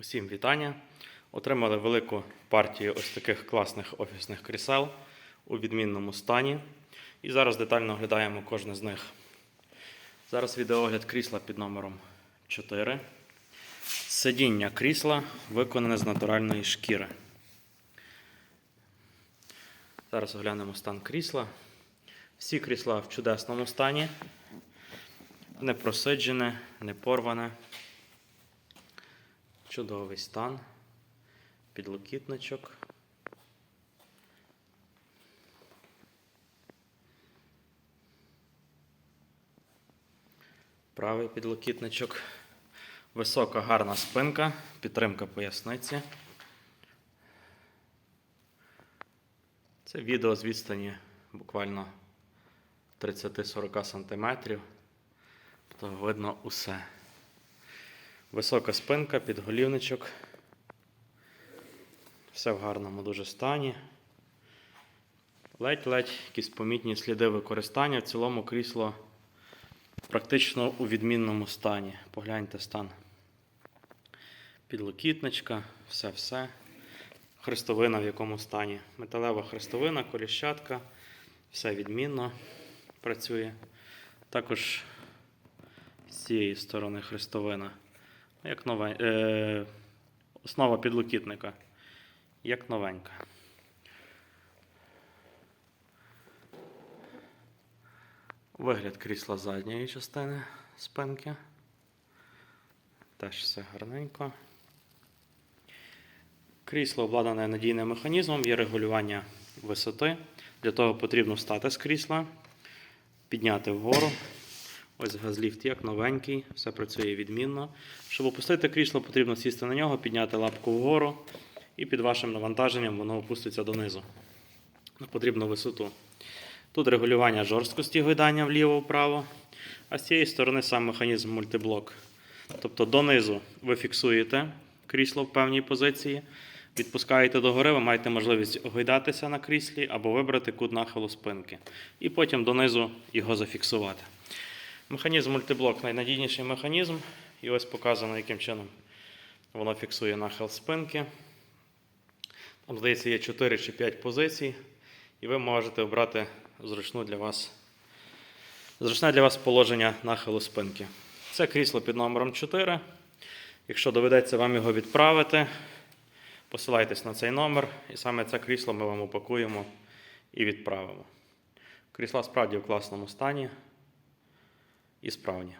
Усім вітання. Отримали велику партію ось таких класних офісних крісел у відмінному стані. І зараз детально оглядаємо кожне з них. Зараз відеоогляд крісла під номером 4. Сидіння крісла виконане з натуральної шкіри. Зараз оглянемо стан крісла. Всі крісла в чудесному стані. Не просиджене, не порване. Чудовий стан. Підлокітничок. Правий підлокітничок. Висока гарна спинка, підтримка поясниці. Це відео з відстані буквально 30-40 см. То видно усе. Висока спинка, підголівничок. Все в гарному дуже стані. Ледь-ледь якісь помітні сліди використання. В цілому крісло практично у відмінному стані. Погляньте стан. Підлокітничка, все-все. Хрестовина в якому стані. Металева хрестовина, коліщатка. Все відмінно працює. Також з цієї сторони хрестовина. Як нове, е, основа підлокітника. Як новенька. Вигляд крісла задньої частини спинки. Теж все гарненько. Крісло обладнане надійним механізмом, є регулювання висоти. Для того потрібно встати з крісла, підняти вгору. Ось газліфт як новенький, все працює відмінно. Щоб опустити крісло, потрібно сісти на нього, підняти лапку вгору, і під вашим навантаженням воно опуститься донизу на потрібну висоту. Тут регулювання жорсткості гойдання вліво-вправо, а з цієї сторони сам механізм мультиблок. Тобто донизу ви фіксуєте крісло в певній позиції, відпускаєте догори, ви маєте можливість гойдатися на кріслі або вибрати кут нахилу спинки. І потім донизу його зафіксувати. Механізм мультиблок найнадійніший механізм. І ось показано, яким чином воно фіксує нахил спинки. Там, здається, є 4 чи 5 позицій, і ви можете обрати зручну для вас, зручне для вас положення нахилу спинки. Це крісло під номером 4. Якщо доведеться вам його відправити, посилайтесь на цей номер, і саме це крісло ми вам упакуємо і відправимо. Крісла справді в класному стані і справні.